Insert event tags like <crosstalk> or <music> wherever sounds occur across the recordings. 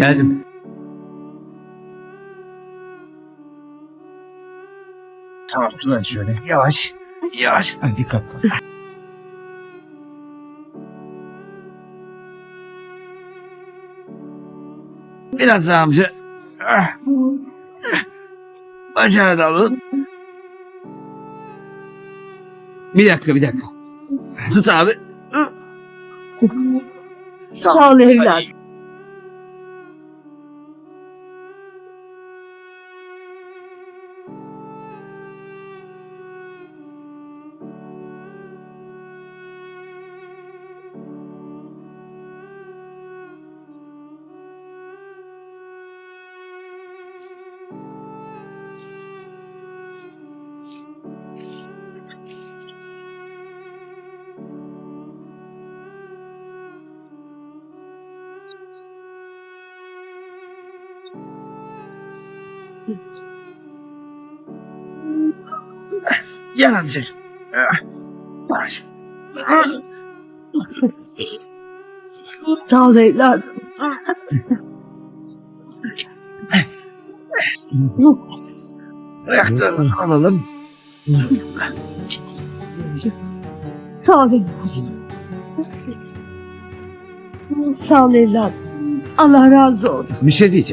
Geldim. Tamam Tuna şöyle. Yavaş. Yavaş. Ha, dikkatli. ol. Biraz daha amca. Ah. Bacağını da alalım. Bir dakika bir dakika. Tut abi. Sağ ol evladım. Gel. Ah. Yavaş. Sağ ol evladım. Ayaklarını alalım. Sağ ol evladım. Sağ ol evladım. Allah razı olsun. Bir şey değil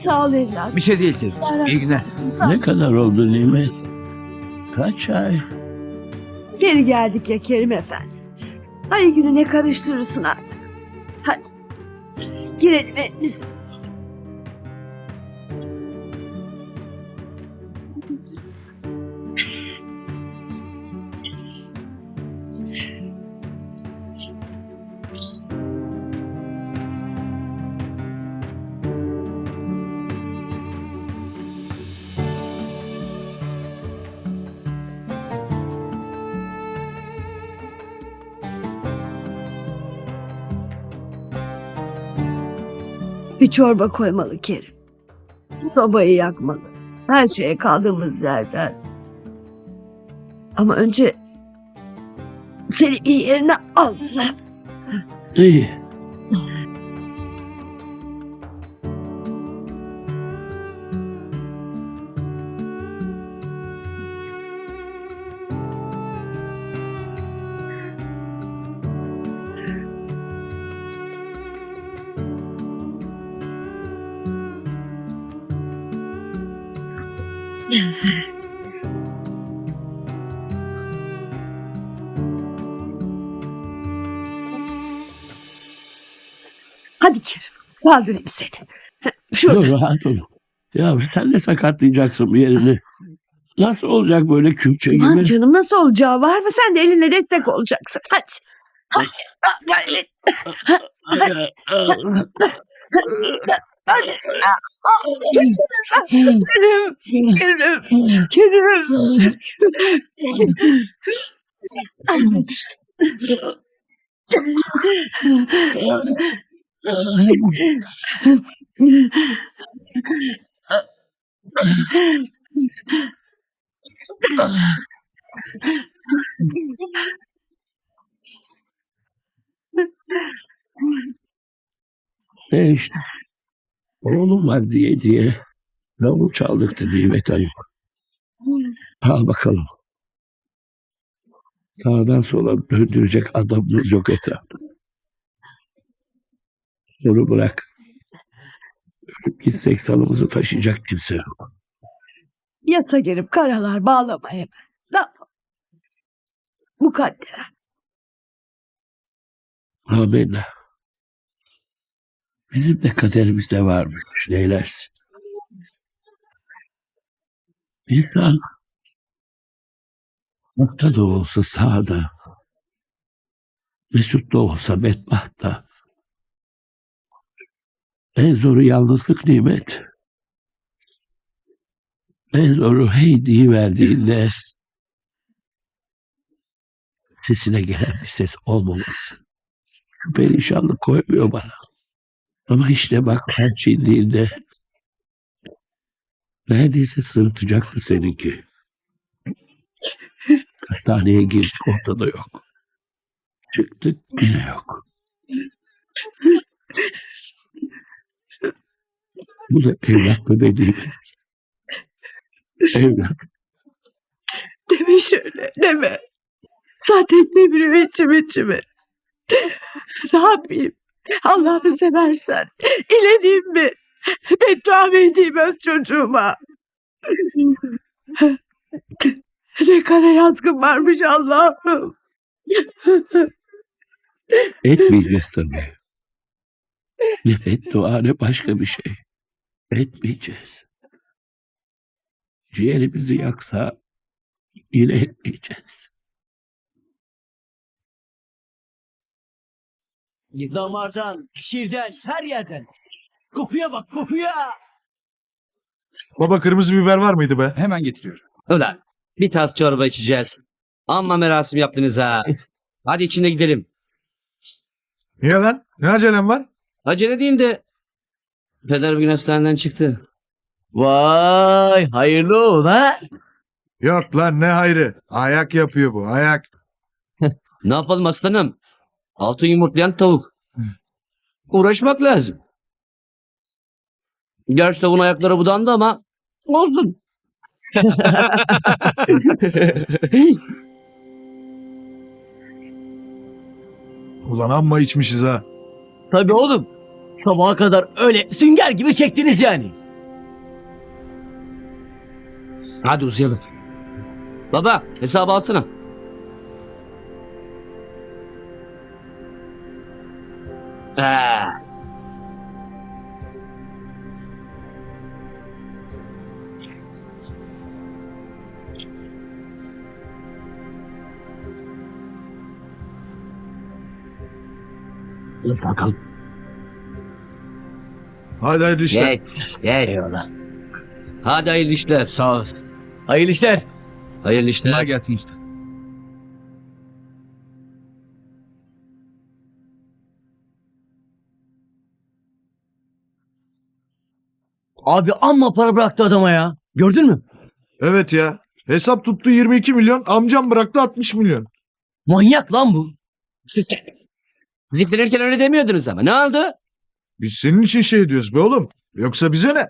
Sağ ol evladım. Bir şey değil teyze. Allah razı İyi günler. olsun. Sağ ol. Ne kadar oldu Nimet? Kaç ay? Geri geldik ya Kerim Efendi. Ay gününe karıştırırsın artık. Hadi. Girelim evimize. Bir çorba koymalı Kerim. Sobayı yakmalı. Her şeye kaldığımız yerden. Ama önce seni bir yerine almalı. İyi. Hadi Kerim kaldırayım seni. Şurada. Dur rahat ol. Ya sen de sakatlayacaksın bir yerini. Nasıl olacak böyle külçe gibi? canım nasıl olacağı var mı? Sen de elinle destek olacaksın. Hadi. Hadi. Ha, Gayret. Hadi. Hadi. Kerim. Kerim. Kerim. E işte. Oğlum var diye diye. Davul çaldıktı Nimet Hanım. Al bakalım. Sağdan sola döndürecek adamımız yok etrafta. Onu bırak. Ölüp gitsek salımızı taşıyacak kimse yok. Yasa girip karalar bağlama hemen. Ne yapalım? Mukadderat. Amenna. Bizim de kaderimizde varmış. Neylersin? İnsan hasta da olsa sağda, mesut da olsa bedbahta. En zoru yalnızlık nimet. En zoru hey diye verdiğinde sesine gelen bir ses olmaması. Perişanlık koymuyor bana. Ama işte bak her şey indiğinde Neredeyse sırıtacaktı seninki. Hastaneye girdik ortada yok. Çıktık yine yok. Bu da evlat bebeği değil? <laughs> Evlat. Deme şöyle deme. Zaten deviriyor içim içimi. Ne yapayım? Allah'ını seversen. İleneyim mi? Beddua mı edeyim öz çocuğuma? Ne kara yazgın varmış Allah'ım. Etmeyeceğiz tabii. Ne beddua ne başka bir şey. Etmeyeceğiz. Ciğerimizi yaksa yine etmeyeceğiz. Damardan, şirden, her yerden. Kokuya bak kokuya. Baba kırmızı biber var mıydı be? Hemen getiriyorum. Ulan bir tas çorba içeceğiz. Amma merasim yaptınız ha. Hadi içinde gidelim. Niye lan? Ne acelem var? Acele değil de Peder bugün hastaneden çıktı. Vay hayırlı ol ha. Yok lan ne hayrı. Ayak yapıyor bu ayak. <laughs> Ne yapalım aslanım? Altın yumurtlayan tavuk. Uğraşmak lazım. Gerçi tavuğun ayakları budandı ama olsun. <laughs> Ulan amma içmişiz ha. Tabii oğlum. Sabaha kadar öyle sünger gibi çektiniz yani. Hadi uzayalım. Baba hesabı alsana. Ha. Dur bakalım. Hadi hayırlı işler. Geç, geç. Eyvallah. Hadi hayırlı işler. Sağ ol. Hayırlı işler. Hayırlı işler. gelsin usta. Abi amma para bıraktı adama ya. Gördün mü? Evet ya. Hesap tuttu 22 milyon. Amcam bıraktı 60 milyon. Manyak lan bu. Siz ziflenirken öyle demiyordunuz ama. Ne oldu? Biz senin için şey diyoruz be oğlum. Yoksa bize ne?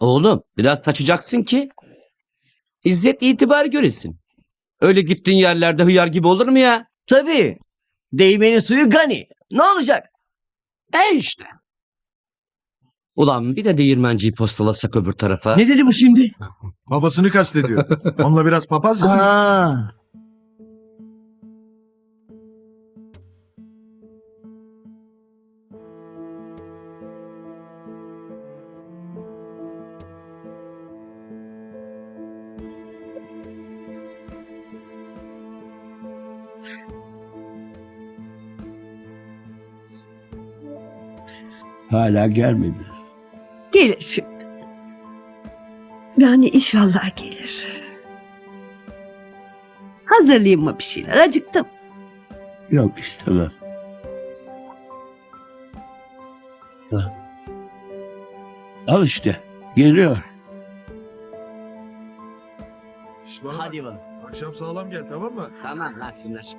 Oğlum biraz saçacaksın ki İzzet itibar göresin. Öyle gittiğin yerlerde hıyar gibi olur mu ya? Tabii. Değmenin suyu gani. Ne olacak? E işte. Ulan bir de değirmenciyi postalasak öbür tarafa. Ne dedi bu şimdi? Babasını kastediyor. Onunla biraz papaz ya. Aa. Hala gelmedi. Gelir şimdi. Yani inşallah gelir. Hazırlayayım mı bir şeyler? Acıktım. Yok istemem. Ha. Al işte. Geliyor. Bak, Hadi bakalım. Akşam sağlam gel tamam mı? Tamam lan sinir.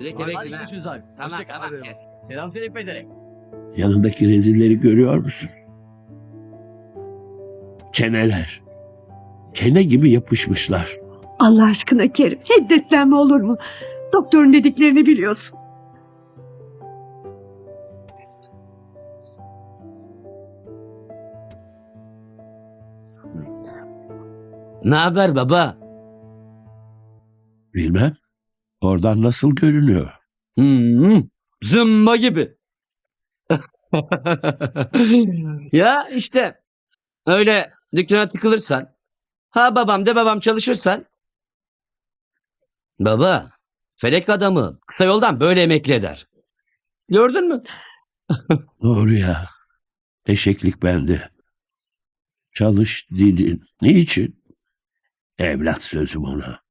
Bekle Hadi lan. görüşürüz abi. Tamam Hoşça kal. tamam kes. Selam söyle pedere. Yanındaki rezilleri görüyor musun? Keneler. Kene gibi yapışmışlar. Allah aşkına Kerim. Hiddetlenme olur mu? Doktorun dediklerini biliyorsun. Ne haber baba? Bilmem. Oradan nasıl görünüyor? Hmm, zımba gibi. <laughs> ya işte öyle dükkana tıkılırsan ha babam de babam çalışırsan baba felek adamı kısa yoldan böyle emekli eder. Gördün mü? <laughs> Doğru ya. Eşeklik bende. Çalış dedin. Niçin? Evlat sözüm ona.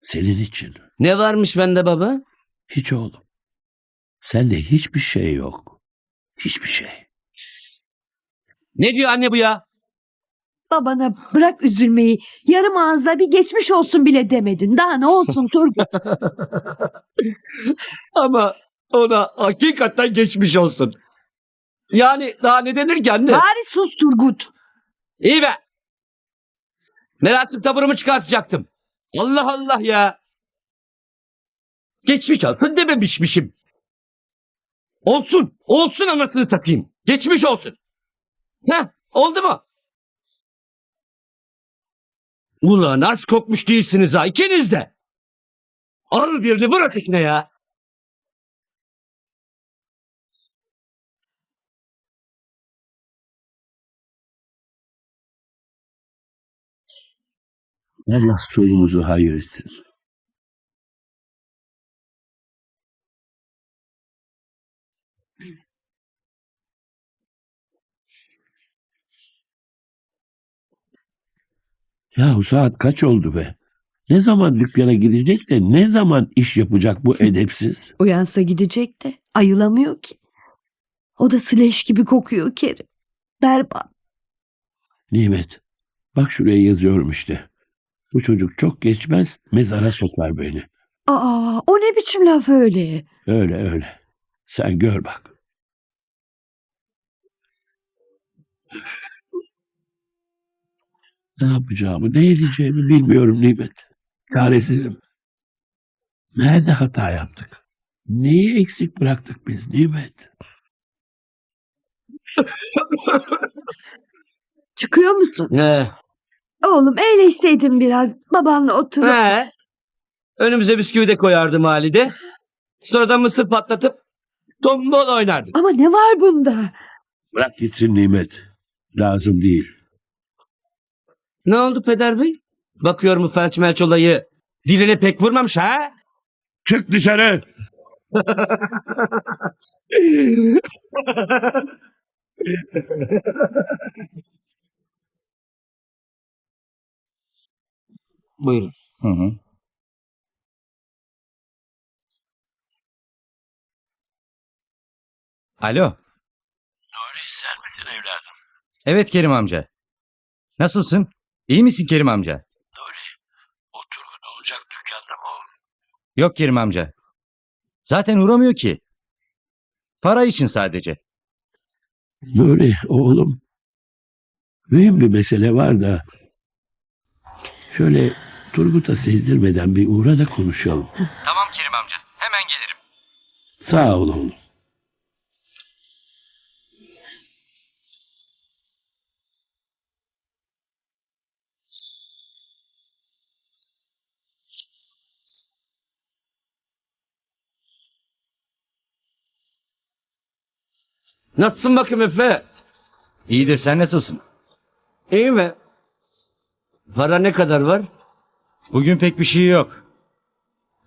Senin için. Ne varmış bende baba? Hiç oğlum. Sende hiçbir şey yok. Hiçbir şey. Ne diyor anne bu ya? Babana bırak üzülmeyi. Yarım ağızla bir geçmiş olsun bile demedin. Daha ne olsun Turgut? <laughs> Ama ona hakikaten geçmiş olsun. Yani daha ne denir ki anne? Bari sus Turgut. İyi be. Merasim taburumu çıkartacaktım. Allah Allah ya. Geçmiş olsun dememişmişim. Olsun. Olsun anasını satayım. Geçmiş olsun. Heh oldu mu? Ulan az kokmuş değilsiniz ha ikiniz de. Al birini vur ötekine ya. Allah sonumuzu hayır etsin. Yahu saat kaç oldu be? Ne zaman dükkana gidecek de ne zaman iş yapacak bu <laughs> edepsiz? Uyansa gidecek de ayılamıyor ki. Odası leş gibi kokuyor Kerim. Berbat. Nimet, bak şuraya yazıyorum işte. Bu çocuk çok geçmez mezara sokar beni. Aa, o ne biçim laf öyle? Öyle öyle. Sen gör bak. Ne yapacağımı, ne edeceğimi bilmiyorum Nimet. Çaresizim. Nerede hata yaptık? Neyi eksik bıraktık biz Nimet? Çıkıyor musun? He. Oğlum eğleşseydin biraz. Babanla oturup. He. Önümüze bisküvi de koyardım halide. Sonra da mısır patlatıp tombol oynardık. Ama ne var bunda? Bırak gitsin Nimet. Lazım değil. Ne oldu peder bey? Bakıyorum bu felç melç olayı diline pek vurmamış ha? Çık dışarı. Buyurun. Hı hı. Alo. Nuri sen misin evladım? Evet Kerim amca. Nasılsın? İyi misin Kerim amca? Nuri. O Turgut olacak dükkanda mı o? Yok Kerim amca. Zaten uğramıyor ki. Para için sadece. Nuri oğlum. Mühim bir mesele var da. Şöyle Turgut'a sezdirmeden bir uğra da konuşalım. Tamam Kerim amca. Hemen gelirim. Sağ ol oğlum. Nasılsın bakayım Efe? İyidir sen nasılsın? İyi mi? Para ne kadar var? Bugün pek bir şey yok.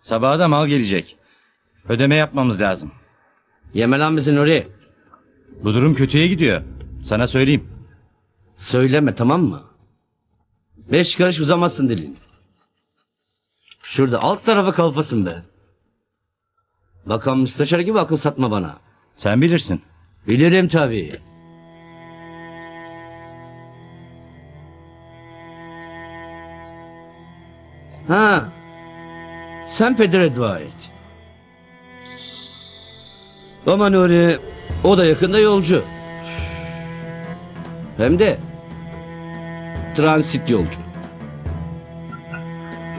Sabaha da mal gelecek. Ödeme yapmamız lazım. Yeme lan bizi Nuri. Bu durum kötüye gidiyor. Sana söyleyeyim. Söyleme tamam mı? Beş karış uzamazsın dilin. Şurada alt tarafa kalfasın be. Bakan müsteşar gibi akıl satma bana. Sen bilirsin. Bilirim tabii. Ha. Sen pedere dua et. Ama Nuri o da yakında yolcu. Hem de transit yolcu.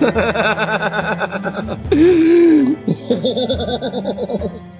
<laughs>